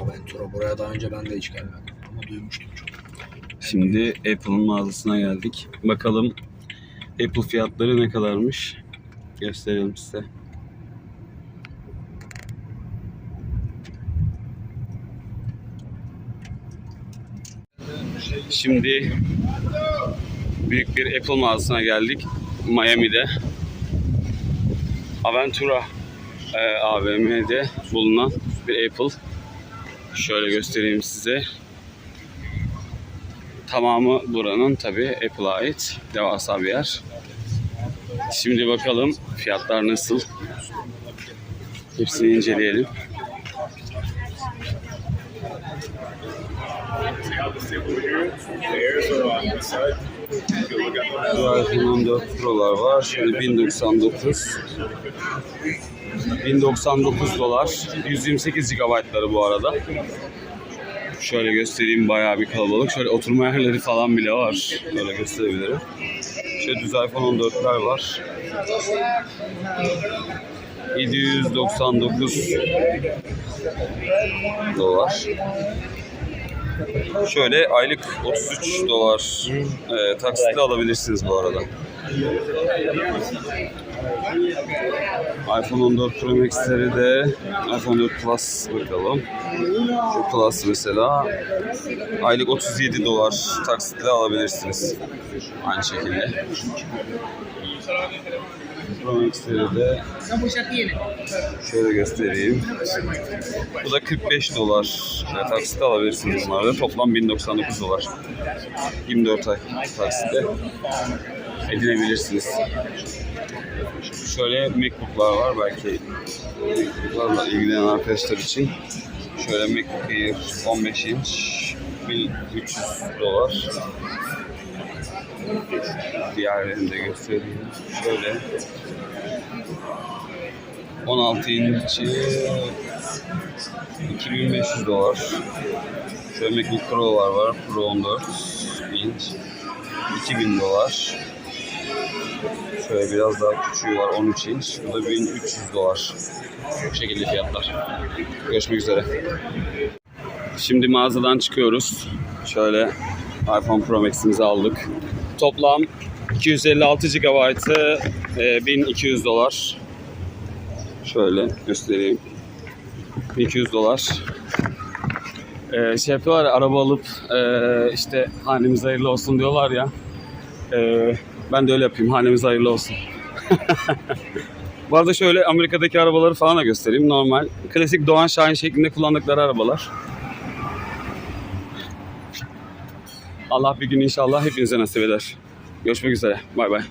Aventura. Buraya daha önce ben de hiç gelmedim. Ama duymuştum çok. Şimdi Apple'ın mağazasına geldik. Bakalım Apple fiyatları ne kadarmış? Gösterelim size. Şimdi büyük bir Apple mağazasına geldik. Miami'de. Aventura e, AVM'de bulunan bir Apple. Şöyle göstereyim size. Tamamı buranın tabi Apple'a ait devasa bir yer. Şimdi bakalım fiyatlar nasıl. Hepsini inceleyelim. 14 Pro'lar var. Şöyle 1099. 1099 dolar. 128 GB'ları bu arada. Şöyle göstereyim bayağı bir kalabalık. Şöyle oturma yerleri falan bile var. Böyle gösterebilirim. Şöyle düz iPhone 14'ler var. 799 dolar. Şöyle aylık 33 dolar e, taksitle alabilirsiniz bu arada. iPhone 14 Pro Max'leri de iPhone 14 Plus bakalım. Şu Plus mesela aylık 37 dolar taksitle alabilirsiniz. Aynı şekilde. Max'leri de şöyle göstereyim. Bu da 45 dolar e, taksitle alabilirsiniz bunlarda. Toplam 1099 dolar. 24 ay taksitle edinebilirsiniz. Şöyle MacBook'lar var belki MacBook'larla ilgilenen arkadaşlar için. Şöyle MacBook Air 15 inç 1300 dolar. Diğerlerini de göstereyim. Şöyle 16 inç'i 2500 dolar. Şöyle MacBook Pro'lar var. Pro 14 inç 2000 dolar. Şöyle biraz daha küçüğü var 13 inç. Bu da 1300 dolar. Bu şekilde fiyatlar. Görüşmek üzere. Şimdi mağazadan çıkıyoruz. Şöyle iPhone Pro Max'imizi aldık. Toplam 256 GB'ı e, 1200 dolar. Şöyle göstereyim. 1200 dolar. Ee, şey yapıyorlar ya, araba alıp e, işte hanemiz hayırlı olsun diyorlar ya. Ee, ben de öyle yapayım. Hanemiz hayırlı olsun. Bu arada şöyle Amerika'daki arabaları falan da göstereyim. Normal. Klasik Doğan Şahin şeklinde kullandıkları arabalar. Allah bir gün inşallah hepinize nasip eder. Görüşmek üzere. Bay bay.